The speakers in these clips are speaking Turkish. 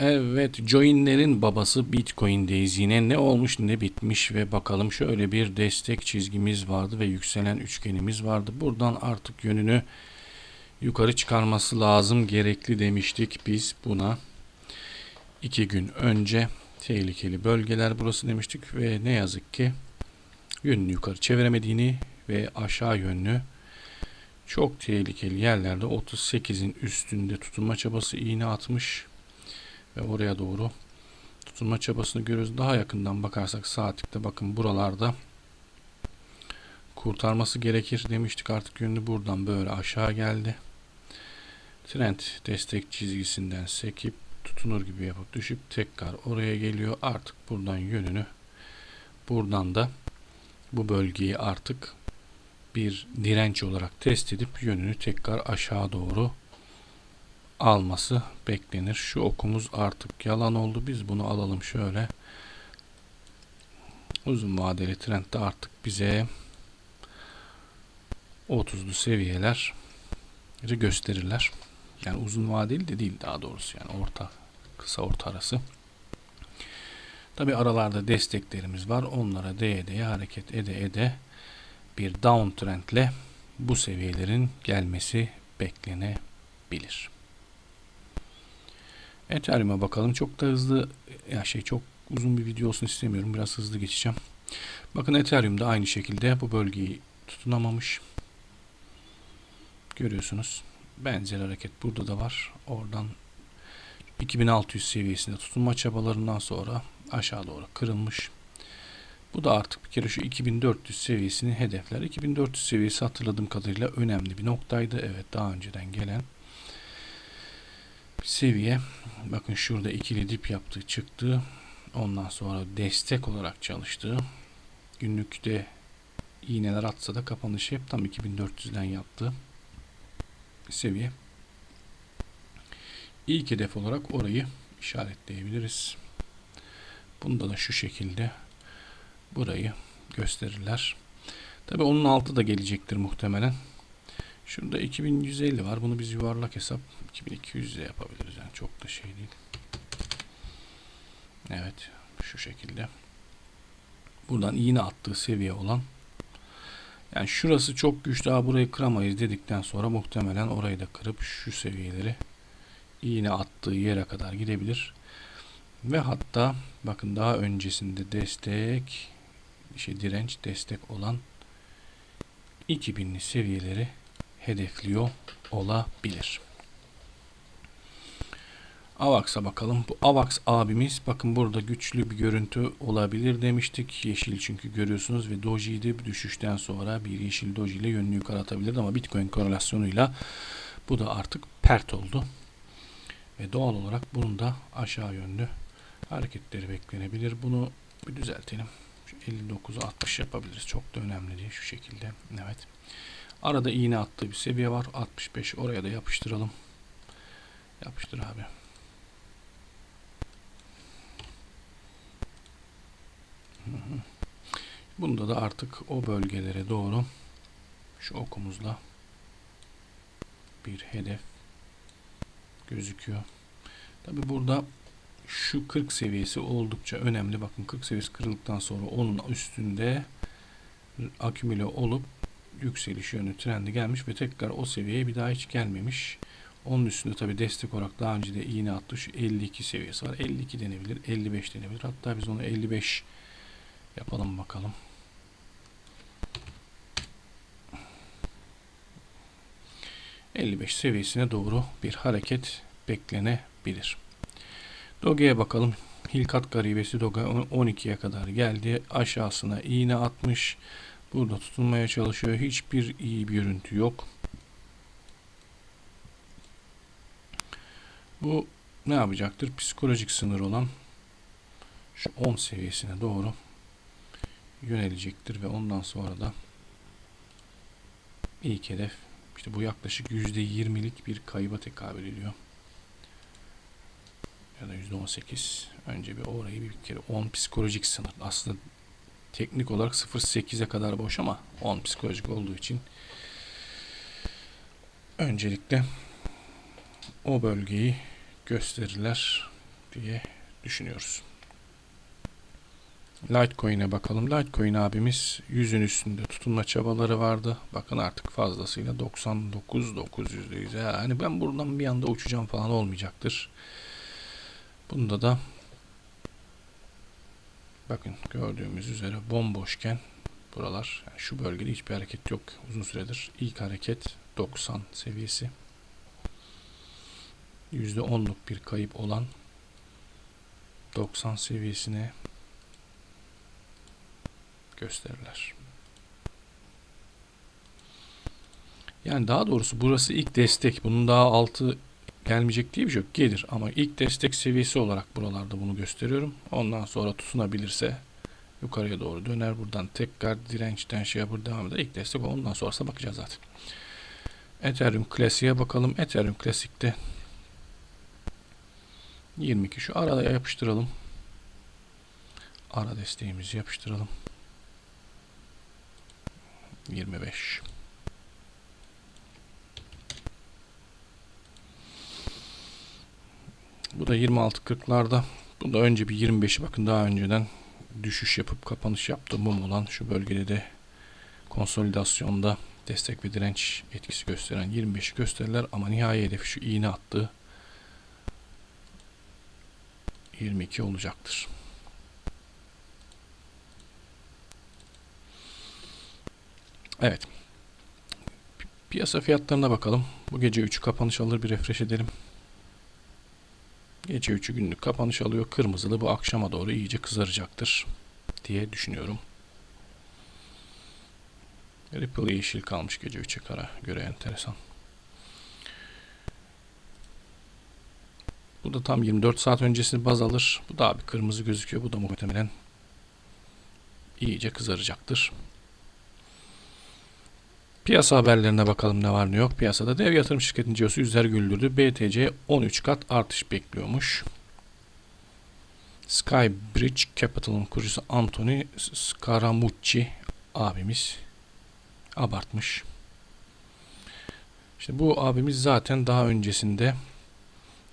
Evet, joinlerin babası Bitcoin'deyiz. Yine ne olmuş ne bitmiş ve bakalım şöyle bir destek çizgimiz vardı ve yükselen üçgenimiz vardı. Buradan artık yönünü yukarı çıkarması lazım, gerekli demiştik biz buna. iki gün önce tehlikeli bölgeler burası demiştik ve ne yazık ki yönünü yukarı çeviremediğini ve aşağı yönlü çok tehlikeli yerlerde 38'in üstünde tutunma çabası iğne atmış ve oraya doğru tutunma çabasını görüyoruz. Daha yakından bakarsak saatlikte bakın buralarda kurtarması gerekir demiştik. Artık yönünü buradan böyle aşağı geldi. Trend destek çizgisinden sekip tutunur gibi yapıp düşüp tekrar oraya geliyor. Artık buradan yönünü buradan da bu bölgeyi artık bir direnç olarak test edip yönünü tekrar aşağı doğru alması beklenir. Şu okumuz artık yalan oldu. Biz bunu alalım şöyle. Uzun vadeli trendde artık bize 30'lu seviyeler gösterirler. Yani uzun vadeli de değil daha doğrusu yani orta kısa orta arası. Tabi aralarda desteklerimiz var. Onlara değe değe hareket ede ede bir downtrendle bu seviyelerin gelmesi beklenebilir. Ethereum'a bakalım. Çok da hızlı ya şey çok uzun bir video olsun istemiyorum. Biraz hızlı geçeceğim. Bakın Ethereum'da aynı şekilde bu bölgeyi tutunamamış. Görüyorsunuz. Benzer hareket burada da var. Oradan 2600 seviyesinde tutunma çabalarından sonra aşağı doğru kırılmış. Bu da artık bir kere şu 2400 seviyesini hedefler. 2400 seviyesi hatırladığım kadarıyla önemli bir noktaydı. Evet daha önceden gelen seviye. Bakın şurada ikili dip yaptığı çıktı. Ondan sonra destek olarak çalıştı. Günlükte iğneler atsa da kapanışı hep tam 2400'den yaptı. Seviye. İlk hedef olarak orayı işaretleyebiliriz. Bunda da şu şekilde burayı gösterirler. Tabi onun altı da gelecektir muhtemelen. Şurada 2150 var. Bunu biz yuvarlak hesap 2200 ile yapabiliriz. Yani çok da şey değil. Evet. Şu şekilde. Buradan iğne attığı seviye olan yani şurası çok güçlü. Daha burayı kıramayız dedikten sonra muhtemelen orayı da kırıp şu seviyeleri iğne attığı yere kadar gidebilir. Ve hatta bakın daha öncesinde destek şey direnç destek olan 2000'li seviyeleri hedefliyor olabilir. AVAX'a bakalım. Bu AVAX abimiz bakın burada güçlü bir görüntü olabilir demiştik. Yeşil çünkü görüyorsunuz ve Doji'de bir düşüşten sonra bir yeşil Doji ile yönünü yukarı atabilirdi ama Bitcoin korelasyonuyla bu da artık pert oldu. Ve doğal olarak bunun da aşağı yönlü hareketleri beklenebilir. Bunu bir düzeltelim. 59'u 60 yapabiliriz. Çok da önemli değil şu şekilde. Evet. Arada iğne attığı bir seviye var. 65 oraya da yapıştıralım. Yapıştır abi. Bunda da artık o bölgelere doğru şu okumuzla bir hedef gözüküyor. Tabi burada şu 40 seviyesi oldukça önemli. Bakın 40 seviyesi kırıldıktan sonra onun üstünde akümüle olup yükseliş yönü trendi gelmiş ve tekrar o seviyeye bir daha hiç gelmemiş. Onun üstünde tabi destek olarak daha önce de iğne attı. Şu 52 seviyesi var. 52 denebilir. 55 denebilir. Hatta biz onu 55 yapalım bakalım. ...55 seviyesine doğru bir hareket beklenebilir. Doge'ye bakalım. Hilkat garibesi Doge 12'ye kadar geldi. Aşağısına iğne atmış. Burada tutunmaya çalışıyor. Hiçbir iyi bir görüntü yok. Bu ne yapacaktır? Psikolojik sınır olan şu 10 seviyesine doğru yönelecektir ve ondan sonra da ilk hedef işte bu yaklaşık %20'lik bir kayıba tekabül ediyor ya da %18 önce bir orayı bir kere 10 psikolojik sınır aslında teknik olarak 0.8'e kadar boş ama 10 psikolojik olduğu için öncelikle o bölgeyi gösterirler diye düşünüyoruz. Litecoin'e bakalım. Litecoin abimiz yüzün üstünde tutunma çabaları vardı. Bakın artık fazlasıyla 99 900'deyiz. Yani ben buradan bir anda uçacağım falan olmayacaktır. Bunda da bakın gördüğümüz üzere bomboşken buralar yani şu bölgede hiçbir hareket yok uzun süredir. İlk hareket 90 seviyesi. %10'luk bir kayıp olan 90 seviyesine gösterirler. Yani daha doğrusu burası ilk destek. Bunun daha altı gelmeyecek diye bir şey yok. Gelir ama ilk destek seviyesi olarak buralarda bunu gösteriyorum. Ondan sonra tutunabilirse yukarıya doğru döner. Buradan tekrar dirençten şey yapır devam eder. İlk destek ondan sonrasına bakacağız zaten. Ethereum Classic'e bakalım. Ethereum Classic'te 22 şu arada yapıştıralım. Ara desteğimizi yapıştıralım. 25. Bu da 26.40'larda. Bu da önce bir 25'i bakın daha önceden düşüş yapıp kapanış yaptı mum olan şu bölgede de konsolidasyonda destek ve direnç etkisi gösteren 25'i gösterirler ama nihai hedefi şu iğne attığı 22 olacaktır. Evet. Piyasa fiyatlarına bakalım. Bu gece 3 kapanış alır bir refresh edelim. Gece 3'ü günlük kapanış alıyor. Kırmızılı bu akşama doğru iyice kızaracaktır diye düşünüyorum. Ripple yeşil kalmış gece 3'e kara göre enteresan. Bu da tam 24 saat öncesini baz alır. Bu da abi kırmızı gözüküyor. Bu da muhtemelen iyice kızaracaktır. Piyasa haberlerine bakalım ne var ne yok. Piyasada dev yatırım şirketinin cirosu yüzler güldürdü. BTC 13 kat artış bekliyormuş. Skybridge Capital'ın kurucusu Anthony Scaramucci abimiz abartmış. İşte bu abimiz zaten daha öncesinde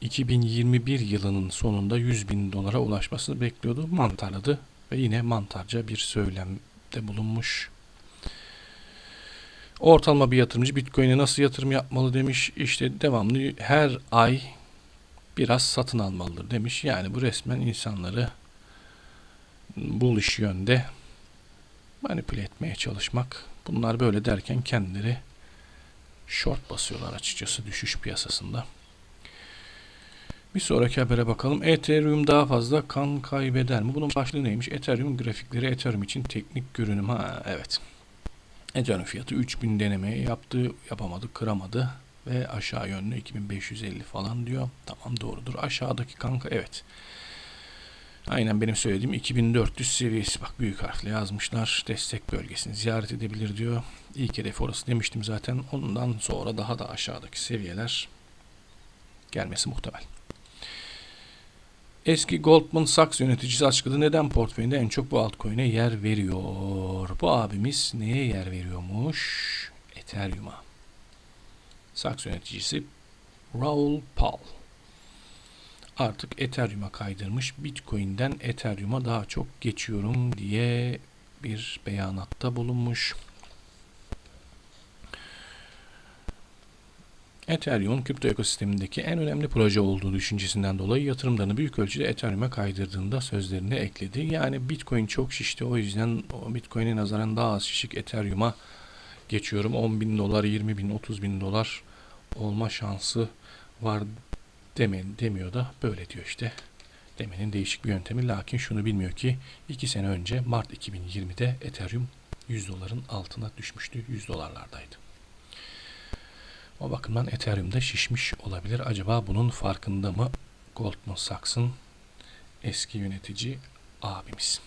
2021 yılının sonunda 100 bin dolara ulaşmasını bekliyordu. Mantarladı ve yine mantarca bir söylemde bulunmuş. Ortalama bir yatırımcı Bitcoin'e nasıl yatırım yapmalı demiş. İşte devamlı her ay biraz satın almalıdır demiş. Yani bu resmen insanları bullish yönde manipüle etmeye çalışmak. Bunlar böyle derken kendileri short basıyorlar açıkçası düşüş piyasasında. Bir sonraki habere bakalım. Ethereum daha fazla kan kaybeder mi? Bunun başlığı neymiş? Ethereum grafikleri Ethereum için teknik görünüm. Ha evet. Ethereum fiyatı 3000 deneme yaptı, yapamadı, kıramadı ve aşağı yönlü 2550 falan diyor. Tamam doğrudur. Aşağıdaki kanka evet. Aynen benim söylediğim 2400 seviyesi. Bak büyük harfle yazmışlar. Destek bölgesini ziyaret edebilir diyor. İlk hedef orası demiştim zaten. Ondan sonra daha da aşağıdaki seviyeler gelmesi muhtemel. Eski Goldman Sachs yöneticisi açıkladı neden portföyünde en çok bu altcoin'e yer veriyor. Bu abimiz neye yer veriyormuş? Ethereum'a. Sachs yöneticisi Raul Paul artık Ethereum'a kaydırmış. Bitcoin'den Ethereum'a daha çok geçiyorum diye bir beyanatta bulunmuş. Ethereum kripto ekosistemindeki en önemli proje olduğu düşüncesinden dolayı yatırımlarını büyük ölçüde Ethereum'a kaydırdığında sözlerini ekledi. Yani Bitcoin çok şişti o yüzden Bitcoin'e nazaran daha az şişik Ethereum'a geçiyorum. 10 bin dolar, 20 bin, 30 bin dolar olma şansı var deme, demiyor da böyle diyor işte. Demenin değişik bir yöntemi lakin şunu bilmiyor ki 2 sene önce Mart 2020'de Ethereum 100 doların altına düşmüştü. 100 dolarlardaydı. O bakımdan Ethereum'da şişmiş olabilir. Acaba bunun farkında mı Goldman Sachs'ın eski yönetici abimiz?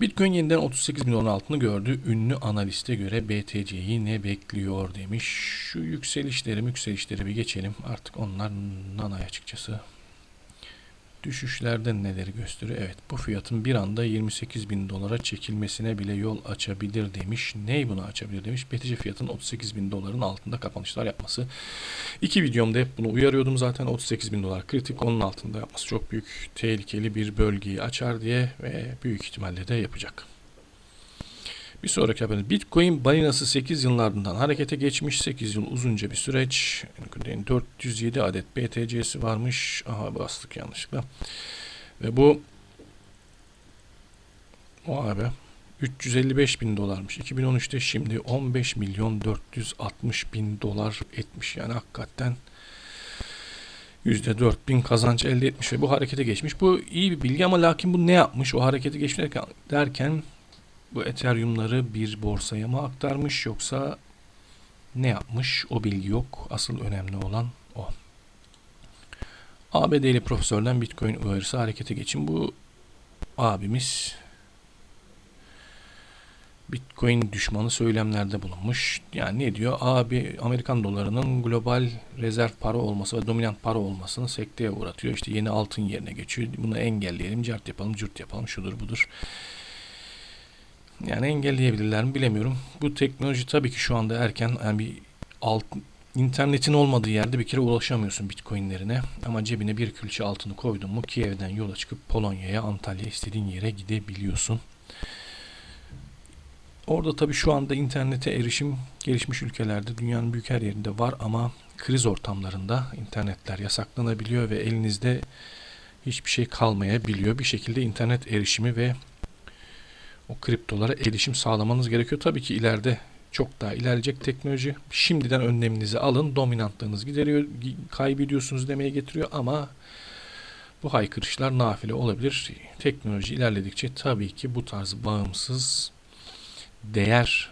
Bitcoin yeniden 38 bin altını gördü. Ünlü analiste göre BTC'yi ne bekliyor demiş. Şu yükselişleri yükselişleri bir geçelim. Artık onlar nanay açıkçası düşüşlerde neleri gösteriyor? Evet bu fiyatın bir anda 28 bin dolara çekilmesine bile yol açabilir demiş. Ney bunu açabilir demiş. BTC fiyatın 38 bin doların altında kapanışlar yapması. İki videomda hep bunu uyarıyordum zaten 38 bin dolar kritik onun altında yapması çok büyük tehlikeli bir bölgeyi açar diye ve büyük ihtimalle de yapacak. Bir sonraki haber. Bitcoin balinası 8 yılın ardından harekete geçmiş. 8 yıl uzunca bir süreç. 407 adet BTC'si varmış. Aha bastık yanlışlıkla. Ve bu o abi 355 bin dolarmış. 2013'te şimdi 15 milyon 460 bin dolar etmiş. Yani hakikaten %4 bin kazanç elde etmiş ve bu harekete geçmiş. Bu iyi bir bilgi ama lakin bu ne yapmış? O harekete geçmiş derken bu Ethereum'ları bir borsaya mı aktarmış yoksa ne yapmış? O bilgi yok. Asıl önemli olan o. ABD'li profesörden Bitcoin uyarısı harekete geçin. Bu abimiz Bitcoin düşmanı söylemlerde bulunmuş. Yani ne diyor? Abi Amerikan dolarının global rezerv para olması ve dominant para olmasını sekteye uğratıyor. İşte yeni altın yerine geçiyor. Bunu engelleyelim, cart yapalım, cürt yapalım, şudur budur. Yani engelleyebilirler mi bilemiyorum. Bu teknoloji tabii ki şu anda erken. Yani bir alt, internetin olmadığı yerde bir kere ulaşamıyorsun bitcoinlerine. Ama cebine bir külçe altını koydun mu Kiev'den yola çıkıp Polonya'ya, Antalya'ya istediğin yere gidebiliyorsun. Orada tabii şu anda internete erişim gelişmiş ülkelerde dünyanın büyük her yerinde var ama kriz ortamlarında internetler yasaklanabiliyor ve elinizde hiçbir şey kalmayabiliyor. Bir şekilde internet erişimi ve o kriptolara erişim sağlamanız gerekiyor. Tabii ki ileride çok daha ilerleyecek teknoloji. Şimdiden önleminizi alın. Dominantlığınız gideriyor, kaybediyorsunuz demeye getiriyor ama bu haykırışlar nafile olabilir. Teknoloji ilerledikçe tabii ki bu tarz bağımsız değer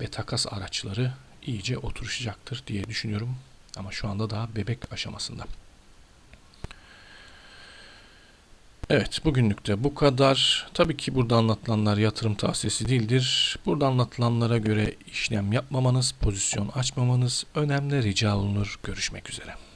ve takas araçları iyice oturuşacaktır diye düşünüyorum. Ama şu anda daha bebek aşamasında. Evet bugünlük de bu kadar. Tabii ki burada anlatılanlar yatırım tavsiyesi değildir. Burada anlatılanlara göre işlem yapmamanız, pozisyon açmamanız önemli rica olunur. Görüşmek üzere.